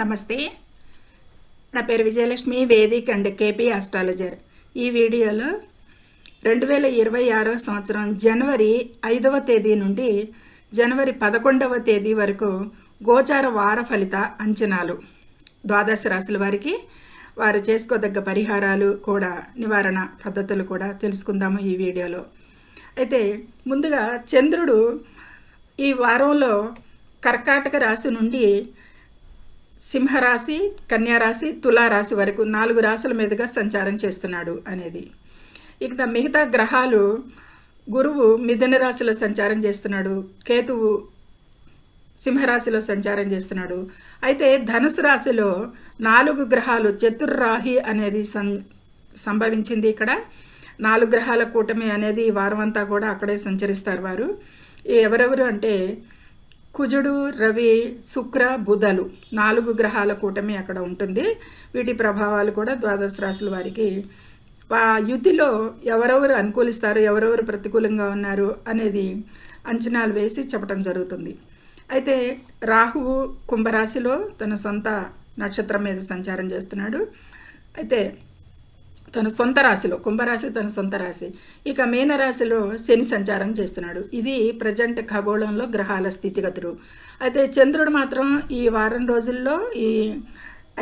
నమస్తే. నా పేరు Vijayalakshmi Vedic and KP astrologer. ఈ వీడియోలో రెండు వేల ఇరవై ఆరో సంవత్సరం జనవరి ఐదవ తేదీ నుండి జనవరి పదకొండవ తేదీ వరకు గోచార వార ఫలిత అంచనాలు. ద్వాదశ రాశుల వారికి వారు చేసుకోదగ్గ పరిహారాలు కూడా నివారణ పద్ధతులు కూడా తెలుసుకుందాము ఈ వీడియోలో. అయితే ముందుగా చంద్రుడు ఈ వారంలో కర్కాటక రాశి నుండి సింహరాశి కన్యారాశి తులారాశి వరకు నాలుగు రాశుల మీదుగా సంచారం చేస్తున్నాడు అనేది. ఇక మిగతా గ్రహాలు గురువు మిథున రాశిలో సంచారం చేస్తున్నాడు కేతువు సింహరాశిలో సంచారం చేస్తున్నాడు. అయితే ధనుసు రాశిలో నాలుగు గ్రహాలు చతుర్రాహి అనేది సం సంభవించింది ఇక్కడ. నాలుగు గ్రహాల కూటమి అనేది వారమంతా వారం అంతా కూడా అక్కడే సంచరిస్తారు వారు. ఎవరెవరు అంటే కుజుడు రవి శుక్ర బుధలు నాలుగు గ్రహాల కూటమి అక్కడ ఉంటుంది. వీటి ప్రభావాలు కూడా ద్వాదశ రాశుల వారికి. ఆ యుతిలో ఎవరెవరు అనుకూలిస్తారు ఎవరెవరు ప్రతికూలంగా ఉన్నారు అనేది అంచనాలు వేసి చెప్పడం జరుగుతుంది. అయితే రాహువు కుంభరాశిలో తన సొంత నక్షత్రం మీద సంచారం చేస్తున్నాడు. అయితే తన సొంత రాశిలో కుంభరాశి తన సొంత రాశి. ఇక మీనరాశిలో శని సంచారం చేస్తున్నాడు. ఇది ప్రజెంట్ ఖగోళంలో గ్రహాల స్థితిగతులు. అయితే చంద్రుడు మాత్రం ఈ వారం రోజుల్లో ఈ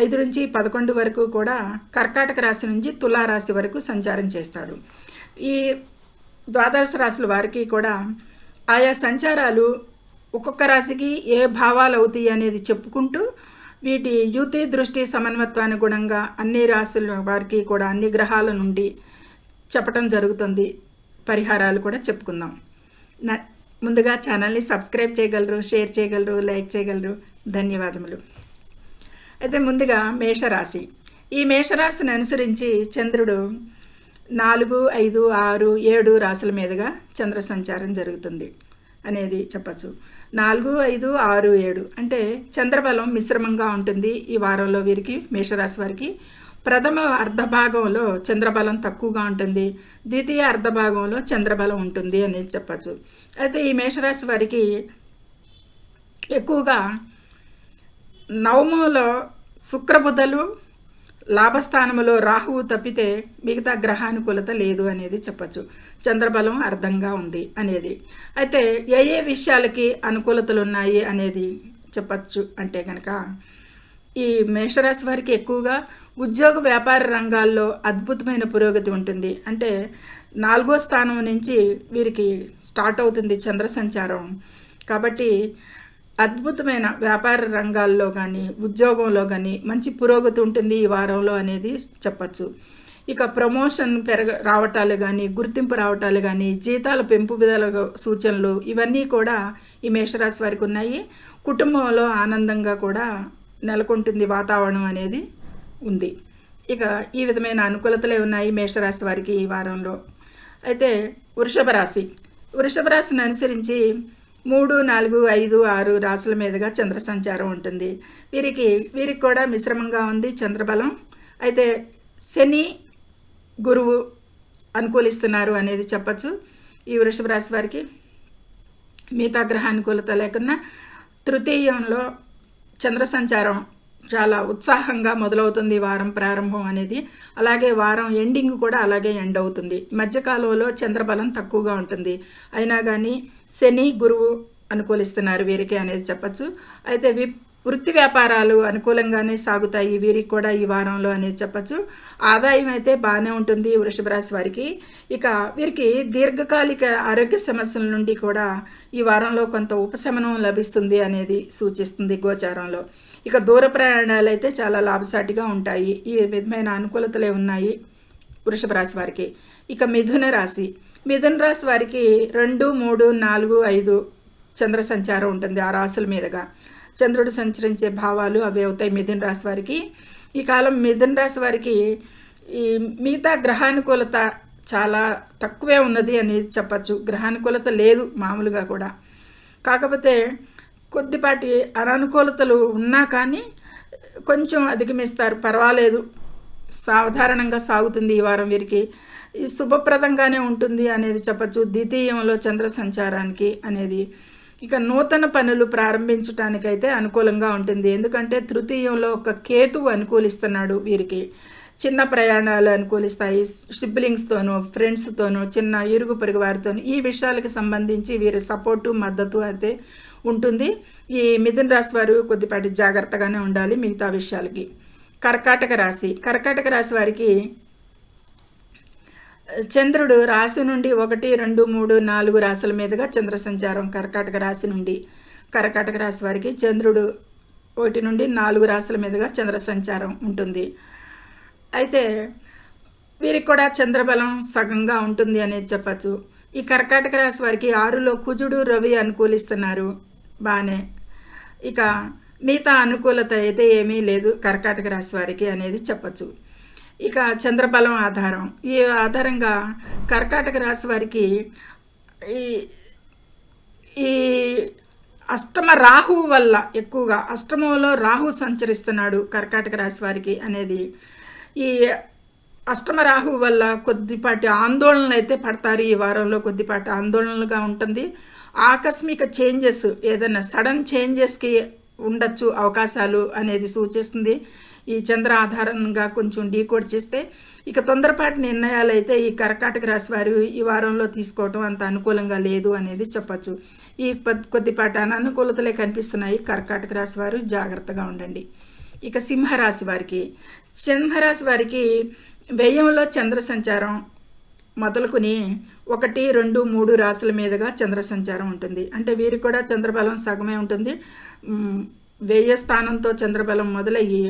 ఐదు నుంచి పదకొండు వరకు కూడా కర్కాటక రాశి నుంచి తులారాశి వరకు సంచారం చేస్తాడు. ఈ ద్వాదశ రాశుల వారికి కూడా ఆయా సంచారాలు ఒక్కొక్క రాశికి ఏ భావాలు అవుతాయి అనేది చెప్పుకుంటూ వీటి యుతి దృష్టి సమన్వత్వానుగుణంగా అన్ని రాశుల వారికి కూడా అన్ని గ్రహాల నుండి చెప్పటం జరుగుతుంది. పరిహారాలు కూడా చెప్పుకుందాం. నా ముందుగా ఛానల్ని సబ్స్క్రైబ్ చేయగలరు షేర్ చేయగలరు లైక్ చేయగలరు. ధన్యవాదములు. అయితే ముందుగా మేషరాశి. ఈ మేషరాశిని అనుసరించి చంద్రుడు నాలుగు ఐదు ఆరు ఏడు రాశుల మీదుగా చంద్ర సంచారం జరుగుతుంది అనేది చెప్పచ్చు. నాలుగు ఐదు ఆరు ఏడు. అంటే చంద్రబలం మిశ్రమంగా ఉంటుంది ఈ వారంలో వీరికి మేషరాశి వారికి. ప్రథమ అర్ధభాగంలో చంద్రబలం తక్కువగా ఉంటుంది. ద్వితీయ అర్ధభాగంలో చంద్రబలం ఉంటుంది అనేది చెప్పచ్చు. అయితే ఈ మేషరాశి వారికి ఎక్కువగా నవమంలో శుక్రబుధలు లాభస్థానములో రాహువు తప్పితే మిగతా గ్రహానుకూలత లేదు అనేది చెప్పచ్చు. చంద్రబలం అర్థంగా ఉంది అనేది. అయితే ఏ ఏ విషయాలకి అనుకూలతలు ఉన్నాయి అనేది చెప్పచ్చు అంటే కనుక ఈ మేషరాశి వారికి ఎక్కువగా ఉద్యోగ వ్యాపార రంగాల్లో అద్భుతమైన పురోగతి ఉంటుంది. అంటే నాలుగో స్థానం నుంచి వీరికి స్టార్ట్ అవుతుంది చంద్ర సంచారం. కాబట్టి అద్భుతమైన వ్యాపార రంగాల్లో కానీ ఉద్యోగంలో కానీ మంచి పురోగతి ఉంటుంది ఈ వారంలో అనేది చెప్పచ్చు. ఇక ప్రమోషన్ పెరగ రావటాలు కానీ గుర్తింపు రావటాలు కానీ జీతాల పెంపుదల సూచనలు ఇవన్నీ కూడా ఈ మేషరాశి వారికి ఉన్నాయి. కుటుంబంలో ఆనందంగా కూడా నెలకొంటుంది వాతావరణం అనేది ఉంది. ఇక ఈ విధమైన అనుకూలతలే ఉన్నాయి మేషరాశి వారికి ఈ వారంలో. అయితే వృషభ రాశి. వృషభ రాశిని అనుసరించి మూడు నాలుగు ఐదు ఆరు రాసుల మీదుగా చంద్ర సంచారం ఉంటుంది. వీరికి వీరికి కూడా మిశ్రమంగా ఉంది చంద్రబలం. అయితే శని గురువు అనుకూలిస్తున్నారు అనేది చెప్పచ్చు. ఈ వృషభ రాశి వారికి మిగతా గ్రహ అనుకూలత లేకున్నా తృతీయంలో చంద్ర సంచారం చాలా ఉత్సాహంగా మొదలవుతుంది వారం ప్రారంభం అనేది. అలాగే వారం ఎండింగ్ కూడా అలాగే ఎండ్ అవుతుంది. మధ్యకాలంలో చంద్రబలం తక్కువగా ఉంటుంది. అయినా కానీ శని గురువు అనుకూలిస్తున్నారు వీరికి అనేది చెప్పచ్చు. అయితే వి వృత్తి వ్యాపారాలు అనుకూలంగానే సాగుతాయి. వీరికి కూడా ఈ వారంలో అనేది చెప్పచ్చు. ఆదాయం అయితే బాగానే ఉంటుంది వృషభ రాశి వారికి. ఇక వీరికి దీర్ఘకాలిక ఆరోగ్య సమస్యల నుండి కూడా ఈ వారంలో కొంత ఉపశమనం లభిస్తుంది అనేది సూచిస్తుంది గోచారంలో. ఇక దూర ప్రయాణాలు అయితే చాలా లాభసాటిగా ఉంటాయి. ఈ విధమైన అనుకూలతలే ఉన్నాయి వృషభ రాశి వారికి. ఇక మిథున రాశి. మిథున రాశి వారికి రెండు మూడు నాలుగు ఐదు చంద్ర సంచారం ఉంటుంది ఆ రాశుల మీదుగా. చంద్రుడు సంచరించే భావాలు అవి అవుతాయి మిథున రాశి వారికి. ఈ కాలం మిథున రాశి వారికి ఈ మిగతా గ్రహానుకూలత చాలా తక్కువే ఉన్నది అనేది చెప్పచ్చు. గ్రహానుకూలత లేదు మామూలుగా కూడా. కాకపోతే కొద్దిపాటి అననుకూలతలు ఉన్నా కానీ కొంచెం అధిగమిస్తారు. పర్వాలేదు. సాధారణంగా సాగుతుంది ఈ వారం వీరికి. ఈ శుభప్రదంగానే ఉంటుంది అనేది చెప్పచ్చు. ద్వితీయంలో చంద్ర సంచారానికి అనేది. ఇక నూతన పనులు ప్రారంభించడానికైతే అనుకూలంగా ఉంటుంది. ఎందుకంటే తృతీయంలో ఒక కేతువు అనుకూలిస్తున్నాడు వీరికి. చిన్న ప్రయాణాలు అనుకూలిస్తాయి. సిబ్లింగ్స్తోనూ ఫ్రెండ్స్తోనూ చిన్న ఇరుగు పొరుగు వారితోనూ ఈ విషయాలకు సంబంధించి వీరి సపోర్టు మద్దతు అయితే ఉంటుంది. ఈ మిథున రాశి వారు కొద్దిపాటి జాగ్రత్తగానే ఉండాలి మిగతా విషయాలకి. కర్కాటక రాశి. కర్కాటక రాశి వారికి చంద్రుడు రాశి నుండి ఒకటి రెండు మూడు నాలుగు రాశుల మీదుగా చంద్ర సంచారం కర్కాటక రాశి నుండి. కర్కాటక రాశి వారికి చంద్రుడు ఒకటి నుండి నాలుగు రాశుల మీదుగా చంద్ర సంచారం ఉంటుంది. అయితే వీరికి కూడా చంద్రబలం సగంగా ఉంటుంది అనేది చెప్పచ్చు. ఈ కర్కాటక రాశి వారికి ఆరులో కుజుడు రవి అనుకూలిస్తున్నారు. బాగానే ఇక మిగతా అనుకూలత అయితే ఏమీ లేదు కర్కాటక రాశి వారికి అనేది చెప్పచ్చు. ఇక చంద్రబలం ఆధారం. ఈ ఆధారంగా కర్కాటక రాశి వారికి ఈ ఈ అష్టమ రాహు వల్ల ఎక్కువగా అష్టమంలో రాహు సంచరిస్తున్నాడు కర్కాటక రాశి వారికి అనేది ఈ అష్టమ రాహు వల్ల కొద్దిపాటి ఆందోళనలు అయితే పడతారు. ఈ వారంలో కొద్దిపాటి ఆందోళనలుగా ఉంటుంది. ఆకస్మిక చేంజెస్ ఏదైనా సడన్ చేంజెస్కి ఉండొచ్చు అవకాశాలు అనేది సూచిస్తుంది. ఈ చంద్ర ఆధారంగా కొంచెం డీకోడ్ చేస్తే ఇక తొందరపాటి నిర్ణయాలు అయితే ఈ కర్కాటక రాశి వారు ఈ వారంలో తీసుకోవటం అంత అనుకూలంగా లేదు అనేది చెప్పచ్చు. ఈ కొద్దిపాటి అననుకూలతలే కనిపిస్తున్నాయి. కర్కాటక రాశి వారు జాగ్రత్తగా ఉండండి. ఇక సింహరాశి వారికి సింహరాశి వారికి వ్యయంలో చంద్ర సంచారం మొదలుకుని ఒకటి రెండు మూడు రాశుల మీదుగా చంద్ర సంచారం ఉంటుంది. అంటే వీరికి కూడా చంద్రబలం సగమే ఉంటుంది. వ్యయ స్థానంతో చంద్రబలం మొదలయ్యి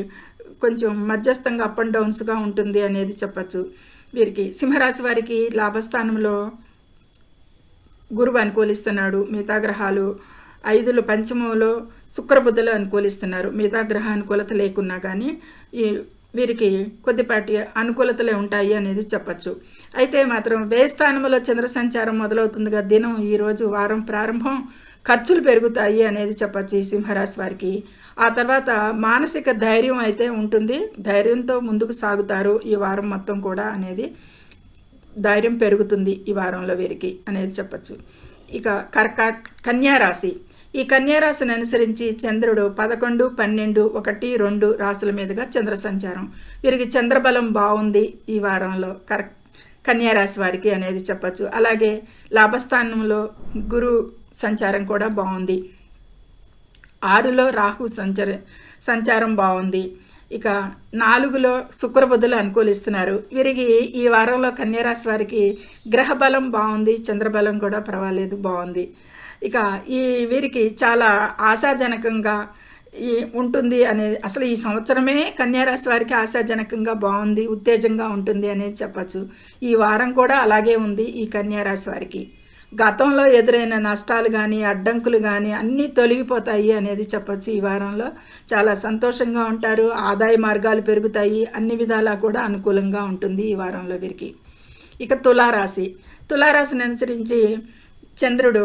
కొంచెం మధ్యస్థంగా అప్ అండ్ డౌన్స్గా ఉంటుంది అనేది చెప్పచ్చు. వీరికి సింహరాశి వారికి లాభస్థానంలో గురువు అనుకూలిస్తున్నాడు మిగతా గ్రహాలు ఐదులు పంచమంలో శుక్రబుద్ధులు అనుకూలిస్తున్నారు. మిగతా గ్రహ అనుకూలత లేకున్నా కానీ ఈ వీరికి కొద్దిపాటి అనుకూలతలే ఉంటాయి అనేది చెప్పచ్చు. అయితే మాత్రం వ్యయ స్థానంలో చంద్ర సంచారం మొదలవుతుందిగా. దినం ఈరోజు వారం ప్రారంభం ఖర్చులు పెరుగుతాయి అనేది చెప్పచ్చు ఈ సింహరాశి వారికి. ఆ తర్వాత మానసిక ధైర్యం అయితే ఉంటుంది. ధైర్యంతో ముందుకు సాగుతారు ఈ వారం మొత్తం కూడా అనేది ధైర్యం పెరుగుతుంది ఈ వారంలో వీరికి అనేది చెప్పచ్చు. ఇక కర్కా కన్యారాశి ఈ కన్యారాశిని అనుసరించి చంద్రుడు పదకొండు పన్నెండు ఒకటి రెండు రాశుల మీదుగా చంద్ర సంచారం. వీరికి చంద్రబలం బాగుంది ఈ వారంలో. కరెక్ట్ కన్యారాశి వారికి అనేది చెప్పచ్చు. అలాగే లాభస్థానంలో గురు సంచారం కూడా బాగుంది ఆరులో రాహు సంచర సంచారం బాగుంది ఇక నాలుగులో శుక్రబుద్ధులు అనుకూలిస్తున్నారు. వీరికి ఈ వారంలో కన్యారాశి వారికి గ్రహబలం బాగుంది చంద్రబలం కూడా పర్వాలేదు బాగుంది ఇక ఈ వీరికి చాలా ఆశాజనకంగా ఈ ఉంటుంది అనేది అసలు ఈ సంవత్సరమే కన్యారాశి వారికి ఆశాజనకంగా బాగుంది ఉత్తేజంగా ఉంటుంది అనేది చెప్పచ్చు. ఈ వారం కూడా అలాగే ఉంది ఈ కన్యారాశి వారికి. గతంలో ఎదురైన నష్టాలు కానీ అడ్డంకులు కానీ అన్నీ తొలగిపోతాయి అనేది చెప్పచ్చు. ఈ వారంలో చాలా సంతోషంగా ఉంటారు ఆదాయ మార్గాలు పెరుగుతాయి అన్ని విధాలా కూడా అనుకూలంగా ఉంటుంది ఈ వారంలో వీరికి. ఇక తులారాశి. తులారాశిని అనుసరించి చంద్రుడు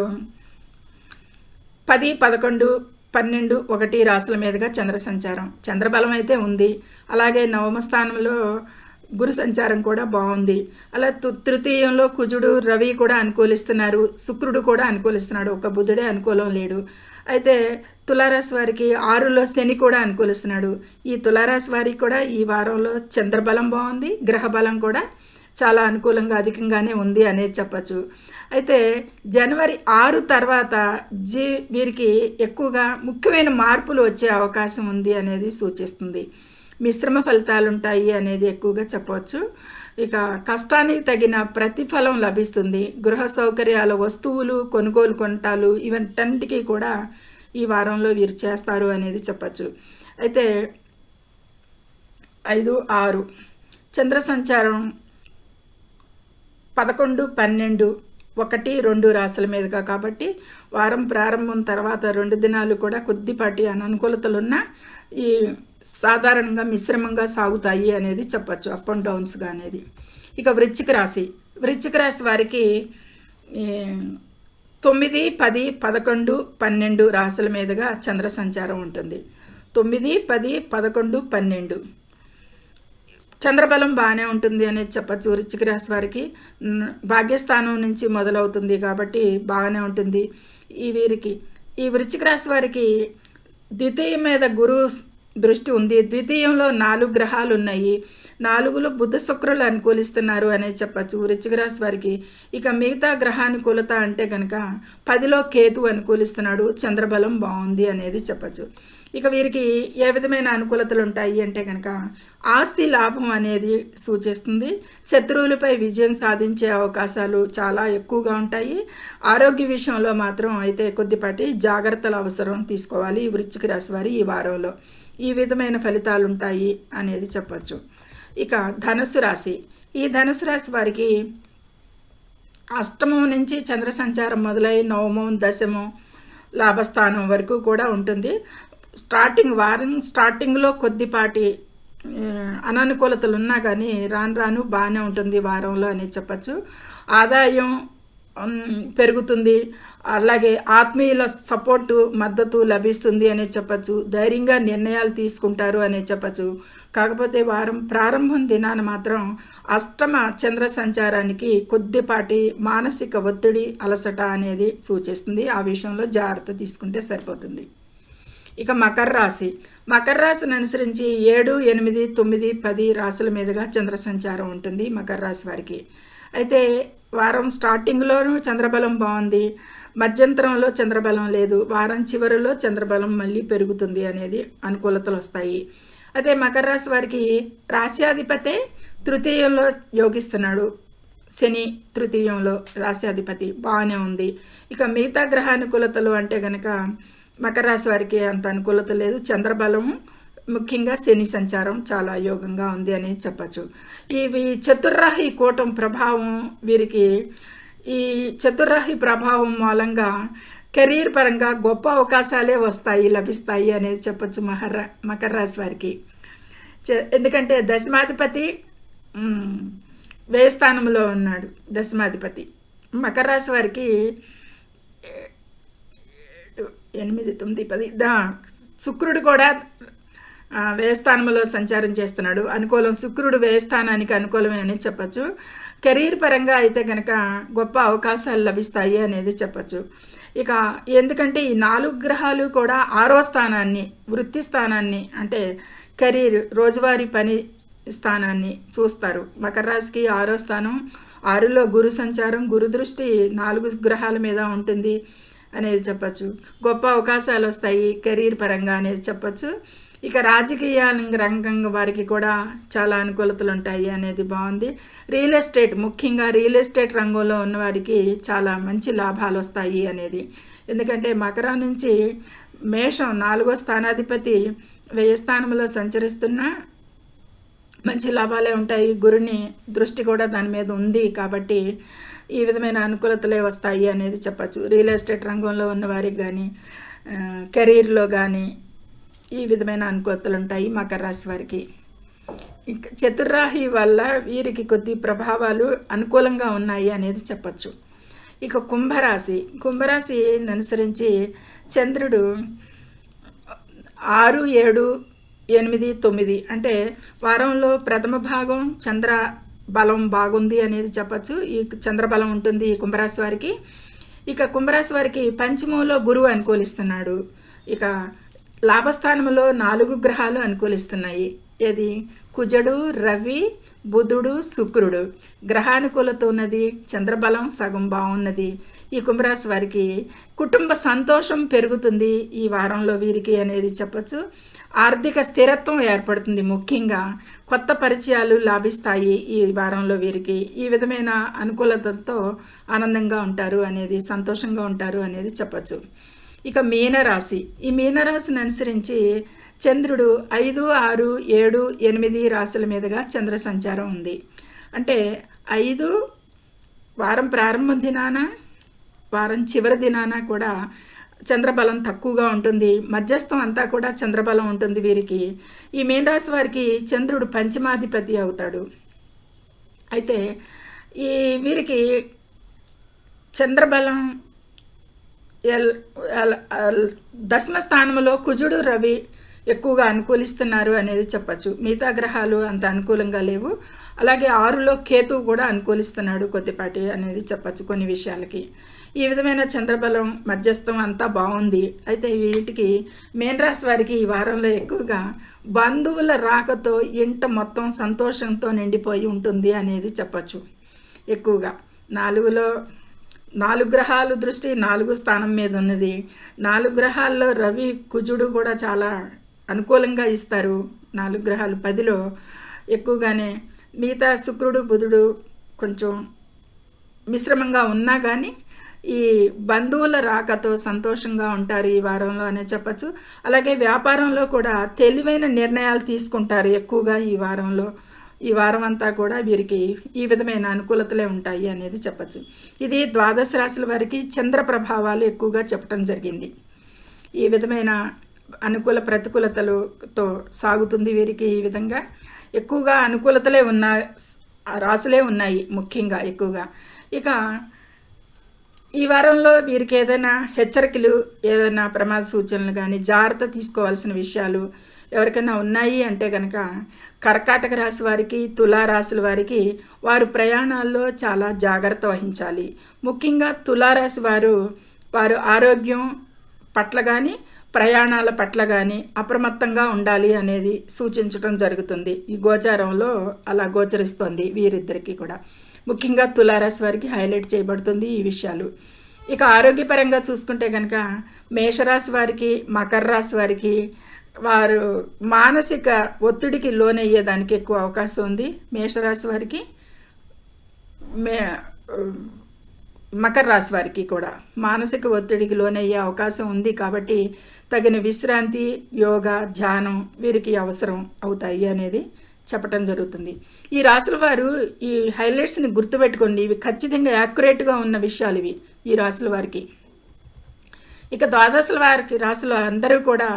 పది పదకొండు పన్నెండు ఒకటి రాసుల మీదుగా చంద్ర సంచారం చంద్రబలం అయితే ఉంది. అలాగే నవమ స్థానంలో గురు సంచారం కూడా బాగుంది. అలా తృతీయంలో కుజుడు రవి కూడా అనుకూలిస్తున్నారు. శుక్రుడు కూడా అనుకూలిస్తున్నాడు. ఒక బుధుడే అనుకూలం లేడు. అయితే తులారాశి వారికి ఆరులో శని కూడా అనుకూలిస్తున్నాడు. ఈ తులారాశి వారికి కూడా ఈ వారంలో చంద్రబలం బాగుంది. గ్రహబలం కూడా చాలా అనుకూలంగా అధికంగానే ఉంది అనేది చెప్పచ్చు. అయితే జనవరి ఆరు తర్వాత జీ వీరికి ఎక్కువగా ముఖ్యమైన మార్పులు వచ్చే అవకాశం ఉంది అనేది సూచిస్తుంది. మిశ్రమ ఫలితాలు ఉంటాయి అనేది ఎక్కువగా చెప్పవచ్చు ఇక కష్టానికి తగిన ప్రతిఫలం లభిస్తుంది. గృహ సౌకర్యాల వస్తువులు కొనుగోలు కొనటాలు ఇవన్నింటికి కూడా ఈ వారంలో వీరు చేస్తారు అనేది చెప్పచ్చు. అయితే ఐదు ఆరు చంద్ర సంచారం పదకొండు పన్నెండు ఒకటి రెండు రాసుల మీదుగా కాబట్టి వారం ప్రారంభం తర్వాత రెండు దినాలు కూడా కొద్దిపాటి అననుకూలతలున్న ఈ సాధారణంగా మిశ్రమంగా సాగుతాయి అనేది చెప్పచ్చు అప్ అండ్ డౌన్స్గా అనేది. ఇక వృచ్చిక రాశి. వృచ్చిక రాశి వారికి తొమ్మిది పది పదకొండు పన్నెండు రాసుల మీదుగా చంద్ర సంచారం ఉంటుంది. తొమ్మిది పది పదకొండు పన్నెండు. చంద్రబలం బాగానే ఉంటుంది అనేది చెప్పచ్చు. వృచ్చిక రాశి వారికి భాగ్యస్థానం నుంచి మొదలవుతుంది కాబట్టి బాగానే ఉంటుంది ఈ వీరికి. ఈ వృశ్చిక రాశి వారికి ద్వితీయం మీద గురువు దృష్టి ఉంది. ద్వితీయంలో నాలుగు గ్రహాలు ఉన్నాయి. నాలుగులో బుద్ధ శుక్రులు అనుకూలిస్తున్నారు అనేది చెప్పచ్చు. వృశ్చిక రాశి వారికి ఇక మిగతా గ్రహానుకూలత అంటే కనుక పదిలో కేతు అనుకూలిస్తున్నాడు. చంద్రబలం బాగుంది అనేది చెప్పచ్చు. ఇక వీరికి ఏ విధమైన అనుకూలతలు ఉంటాయి అంటే కనుక ఆస్తి లాభం అనేది సూచిస్తుంది. శత్రువులపై విజయం సాధించే అవకాశాలు చాలా ఎక్కువగా ఉంటాయి. ఆరోగ్య విషయంలో మాత్రం అయితే కొద్దిపాటి జాగ్రత్తలు అవసరం తీసుకోవాలి ఈ వృశ్చిక రాశి వారి ఈ వారంలో. ఈ విధమైన ఫలితాలు ఉంటాయి అనేది చెప్పచ్చు. ఇక ధనుసు రాశి. ఈ ధనుసు రాశి వారికి అష్టమం నుంచి చంద్ర సంచారం మొదలై నవమం దశమం లాభస్థానం వరకు కూడా ఉంటుంది. స్టార్టింగ్ వారం స్టార్టింగ్లో కొద్దిపాటి అననుకూలతలు ఉన్నా కానీ రాను రాను బాగానే ఉంటుంది వారంలో అని చెప్పచ్చు. ఆదాయం పెరుగుతుంది. అలాగే ఆత్మీయుల సపోర్టు మద్దతు లభిస్తుంది అనే చెప్పచ్చు. ధైర్యంగా నిర్ణయాలు తీసుకుంటారు అనే చెప్పచ్చు. కాకపోతే వారం ప్రారంభం దినాన మాత్రం అష్టమ చంద్ర సంచారానికి కొద్దిపాటి మానసిక ఒత్తిడి అలసట అనేది సూచిస్తుంది. ఆ విషయంలో జాగ్రత్త తీసుకుంటే సరిపోతుంది. ఇక మకర రాశి. మకర రాశిని అనుసరించి ఏడు ఎనిమిది తొమ్మిది పది రాశుల మీదుగా చంద్ర సంచారం ఉంటుంది మకర రాశి వారికి. అయితే వారం స్టార్టింగ్లోనూ చంద్రబలం బాగుంది. మధ్యంతరంలో చంద్రబలం లేదు. వారం చివరిలో చంద్రబలం మళ్ళీ పెరుగుతుంది అనేది అనుకూలతలు వస్తాయి. అదే మకర రాశి వారికి రాశ్యాధిపతే తృతీయంలో యోగిస్తున్నాడు. శని తృతీయంలో రాశ్యాధిపతి బాగానే ఉంది. ఇక మిగతా గ్రహానుకూలతలు అంటే కనుక మకర రాశి వారికి అంత అనుకూలత లేదు. చంద్రబలము ముఖ్యంగా శని సంచారం చాలా యోగంగా ఉంది అని చెప్పచ్చు. ఇవి చతుర్రాహి కూటం ప్రభావం వీరికి ఈ చతుర్రాహి ప్రభావం మూలంగా కెరీర్ పరంగా గొప్ప అవకాశాలే వస్తాయి లభిస్తాయి అనేది చెప్పచ్చు మహర్రా మకర రాశి వారికి. ఎందుకంటే దశమాధిపతి వ్యయస్థానంలో ఉన్నాడు దశమాధిపతి. మకర రాశి వారికి ఎనిమిది తొమ్మిది పది. దా శుక్రుడు కూడా వ్యయస్థానంలో సంచారం చేస్తున్నాడు. అనుకూలం శుక్రుడు వ్యయస్థానానికి అనుకూలమే అని చెప్పచ్చు. కెరీర్ పరంగా అయితే కనుక గొప్ప అవకాశాలు లభిస్తాయి అనేది చెప్పచ్చు. ఇక ఎందుకంటే ఈ నాలుగు గ్రహాలు కూడా ఆరో స్థానాన్ని వృత్తి స్థానాన్ని అంటే కెరీర్ రోజువారీ పని స్థానాన్ని చూస్తారు. మకర రాశికి ఆరో స్థానం ఆరులో గురు సంచారం గురు దృష్టి నాలుగు గ్రహాల మీద ఉంటుంది. అనేది చెప్పచ్చు. గొప్ప అవకాశాలు వస్తాయి కెరీర్ పరంగా అనేది చెప్పచ్చు. ఇక రాజకీయ రంగం వారికి కూడా చాలా అనుకూలతలు ఉంటాయి అనేది బాగుంది. రియల్ ఎస్టేట్ ముఖ్యంగా రియల్ ఎస్టేట్ రంగంలో ఉన్న వారికి చాలా మంచి లాభాలు వస్తాయి అనేది. ఎందుకంటే మకరం నుంచి మేషం నాలుగో స్థానాధిపతి వ్యయ స్థానంలో సంచరిస్తున్న మంచి లాభాలే ఉంటాయి. గురుని దృష్టి కూడా దాని మీద ఉంది కాబట్టి ఈ విధమైన అనుకూలతలే వస్తాయి అనేది చెప్పచ్చు. రియల్ ఎస్టేట్ రంగంలో ఉన్న వారికి కానీ కెరీర్లో కానీ ఈ విధమైన అనుకూలతలు ఉంటాయి మకర రాశి వారికి. ఇంకా చతుర్రాహి వల్ల వీరికి కొద్ది ప్రభావాలు అనుకూలంగా ఉన్నాయి అనేది చెప్పచ్చు. ఇక కుంభరాశి. కుంభరాశి అనుసరించి చంద్రుడు ఆరు ఏడు ఎనిమిది తొమ్మిది. అంటే వారంలో ప్రథమ భాగం చంద్ర బలం బాగుంది అనేది చెప్పచ్చు. ఈ చంద్రబలం ఉంటుంది ఈ కుంభరాశి వారికి. ఇక కుంభరాశి వారికి పంచమంలో గురువు అనుకూలిస్తున్నాడు. ఇక లాభస్థానంలో నాలుగు గ్రహాలు అనుకూలిస్తున్నాయి. ఏది? కుజుడు రవి బుధుడు శుక్రుడు. గ్రహానుకూలత ఉన్నది చంద్రబలం సగం బాగున్నది. ఈ కుంభరాశి వారికి కుటుంబ సంతోషం పెరుగుతుంది. ఈ వారంలో వీరికి అనేది చెప్పచ్చు. ఆర్థిక స్థిరత్వం ఏర్పడుతుంది ముఖ్యంగా. కొత్త పరిచయాలు లాభిస్తాయి ఈ వారంలో వీరికి. ఈ విధమైన అనుకూలతతో ఆనందంగా ఉంటారు అనేది సంతోషంగా ఉంటారు అనేది చెప్పచ్చు. ఇక మీనరాశి. ఈ మీనరాశిని అనుసరించి చంద్రుడు ఐదు ఆరు ఏడు ఎనిమిది రాశుల మీదుగా చంద్ర సంచారం ఉంది. అంటే ఐదు వారం ప్రారంభ దినాన వారం చివరి దినాన కూడా చంద్రబలం తక్కువగా ఉంటుంది. మధ్యస్థం అంతా కూడా చంద్రబలం ఉంటుంది వీరికి. ఈ మీనరాశి వారికి చంద్రుడు పంచమాధిపతి అవుతాడు. అయితే ఈ వీరికి చంద్రబలం దశమ స్థానంలో కుజుడు రవి ఎక్కువగా అనుకూలిస్తున్నారు అనేది చెప్పచ్చు. మిగతా గ్రహాలు అంత అనుకూలంగా లేవు. అలాగే ఆరులో కేతువు కూడా అనుకూలిస్తున్నాడు కొద్దిపాటి అనేది చెప్పచ్చు కొన్ని విషయాలకి. ఈ విధమైన చంద్రబలం మధ్యస్థం అంతా బాగుంది. అయితే వీటికి మేన్ రాశి వారికి ఈ వారంలో ఎక్కువగా బంధువుల రాకతో ఇంట మొత్తం సంతోషంతో నిండిపోయి ఉంటుంది అనేది చెప్పచ్చు ఎక్కువగా. నాలుగులో నాలుగు గ్రహాలు దృష్టి నాలుగు స్థానం మీద ఉన్నది. నాలుగు గ్రహాల్లో రవి కుజుడు కూడా చాలా అనుకూలంగా ఇస్తారు. నాలుగు గ్రహాలు పదిలో ఎక్కువగానే మిగతా శుక్రుడు బుధుడు కొంచెం మిశ్రమంగా ఉన్నా కానీ ఈ బంధువుల రాకతో సంతోషంగా ఉంటారు ఈ వారంలో అనే చెప్పచ్చు. అలాగే వ్యాపారంలో కూడా తెలివైన నిర్ణయాలు తీసుకుంటారు ఎక్కువగా ఈ వారంలో. ఈ వారం అంతా కూడా వీరికి ఈ విధమైన అనుకూలతలే ఉంటాయి అనేది చెప్పచ్చు. ఇది ద్వాదశ రాశుల వారికి చంద్ర ప్రభావాలు ఎక్కువగా చెప్పడం జరిగింది. ఈ విధమైన అనుకూల ప్రతికూలతలతో సాగుతుంది వీరికి ఈ విధంగా. ఎక్కువగా అనుకూలతలే ఉన్న రాసులే ఉన్నాయి ముఖ్యంగా ఎక్కువగా. ఇక ఈ వారంలో వీరికి ఏదైనా హెచ్చరికలు ఏదైనా ప్రమాద సూచనలు కానీ జాగ్రత్త తీసుకోవాల్సిన విషయాలు ఎవరికైనా ఉన్నాయి అంటే కనుక కర్కాటక రాశి వారికి తులారాశుల వారికి వారు ప్రయాణాల్లో చాలా జాగ్రత్త వహించాలి. ముఖ్యంగా తులారాశి వారు వారు ఆరోగ్యం పట్ల కానీ ప్రయాణాల పట్ల కానీ అప్రమత్తంగా ఉండాలి అనేది సూచించడం జరుగుతుంది. ఈ గోచారంలో అలా గోచరిస్తుంది వీరిద్దరికీ కూడా. ముఖ్యంగా తులారాశి వారికి హైలైట్ చేయబడుతుంది ఈ విషయాలు. ఇక ఆరోగ్యపరంగా చూసుకుంటే కనుక మేషరాశి వారికి మకర రాశి వారికి వారు మానసిక ఒత్తిడికి లోనయ్యేదానికి ఎక్కువ అవకాశం ఉంది. మేషరాశి వారికి మే మకర రాశి వారికి కూడా. మానసిక ఒత్తిడికి లోనయ్యే అవకాశం ఉంది కాబట్టి తగిన విశ్రాంతి యోగా ధ్యానం వీరికి అవసరం అవుతాయి అనేది చెప్పటం జరుగుతుంది. ఈ రాసుల వారు ఈ హైలైట్స్ని గుర్తుపెట్టుకోండి. ఇవి ఖచ్చితంగా యాక్యురేట్గా ఉన్న విషయాలు ఇవి ఈ రాసుల వారికి. ఇక ద్వాదశల వారికి రాసులు అందరూ కూడా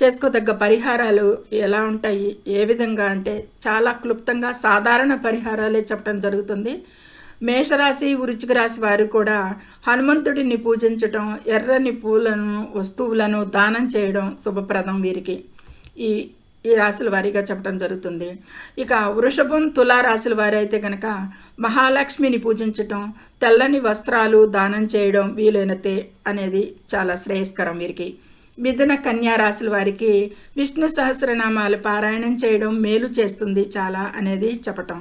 చేసుకోదగ్గ పరిహారాలు ఎలా ఉంటాయి ఏ విధంగా అంటే చాలా క్లుప్తంగా సాధారణ పరిహారాలే చెప్పడం జరుగుతుంది. మేషరాశి వృచ్చిక రాశి వారు కూడా హనుమంతుడిని పూజించటం ఎర్రని పూలను వస్తువులను దానం చేయడం శుభప్రదం వీరికి. ఈ ఈ రాశుల వారీగా చెప్పడం జరుగుతుంది. ఇక వృషభం తులా రాశుల వారి అయితే కనుక మహాలక్ష్మిని పూజించటం తెల్లని వస్త్రాలు దానం చేయడం వీలైనతే అనేది చాలా శ్రేయస్కరం వీరికి. మిథున కన్యా రాశుల వారికి విష్ణు సహస్రనామాలు పారాయణం చేయడం మేలు చేస్తుంది చాలా అనేది చెప్పటం.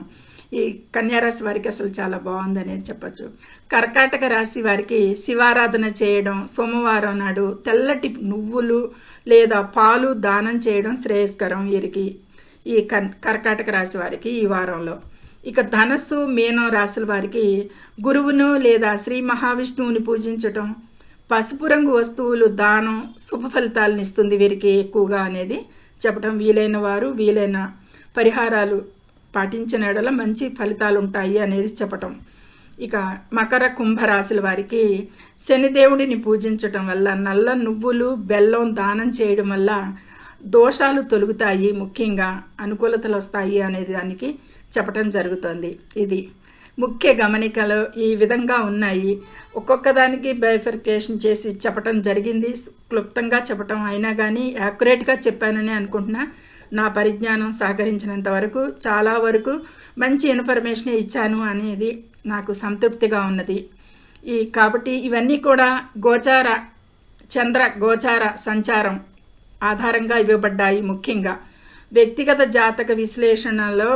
ఈ కన్యారాశి వారికి అసలు చాలా బాగుందనేది చెప్పచ్చు. కర్కాటక రాశి వారికి శివారాధన చేయడం సోమవారం నాడు తెల్లటి నువ్వులు లేదా పాలు దానం చేయడం శ్రేయస్కరం వీరికి ఈ కన్ కర్కాటక రాశి వారికి ఈ వారంలో. ఇక ధనస్సు మీనం రాశుల వారికి గురువును లేదా శ్రీ మహావిష్ణువుని పూజించటం పసుపు రంగు వస్తువులు దానం శుభ ఫలితాలను ఇస్తుంది వీరికి ఎక్కువగా అనేది చెప్పడం వీలైన వారు వీలైన పరిహారాలు పాటించిన ఎడల మంచి ఫలితాలు ఉంటాయి అనేది చెప్పటం. ఇక మకర కుంభరాశుల వారికి శనిదేవుడిని పూజించటం వల్ల నల్ల నువ్వులు బెల్లం దానం చేయడం వల్ల దోషాలు తొలుగుతాయి ముఖ్యంగా అనుకూలతలు వస్తాయి అనేది దానికి చెప్పటం జరుగుతుంది. ఇది ముఖ్య గమనికలు ఈ విధంగా ఉన్నాయి. ఒక్కొక్క దానికి బైఫర్కేషన్ చేసి చెప్పటం జరిగింది. క్లుప్తంగా చెప్పటం అయినా కానీ యాక్యురేట్గా చెప్పానని అనుకుంటున్నా. నా పరిజ్ఞానం సహకరించినంత వరకు చాలా వరకు మంచి ఇన్ఫర్మేషన్ ఇచ్చాను అనేది నాకు సంతృప్తిగా ఉన్నది. ఈ కాబట్టి ఇవన్నీ కూడా గోచార చంద్ర గోచార సంచారం ఆధారంగా ఇవ్వబడ్డాయి ముఖ్యంగా. వ్యక్తిగత జాతక విశ్లేషణలో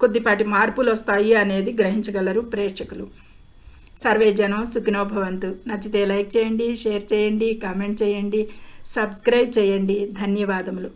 కొద్దిపాటి మార్పులు వస్తాయి అనేది గ్రహించగలరు ప్రేక్షకులు. సర్వే జనం సుఖినోభవంతు నచ్చితే లైక్ చేయండి షేర్ చేయండి కామెంట్ చేయండి సబ్స్క్రైబ్ చేయండి. ధన్యవాదములు.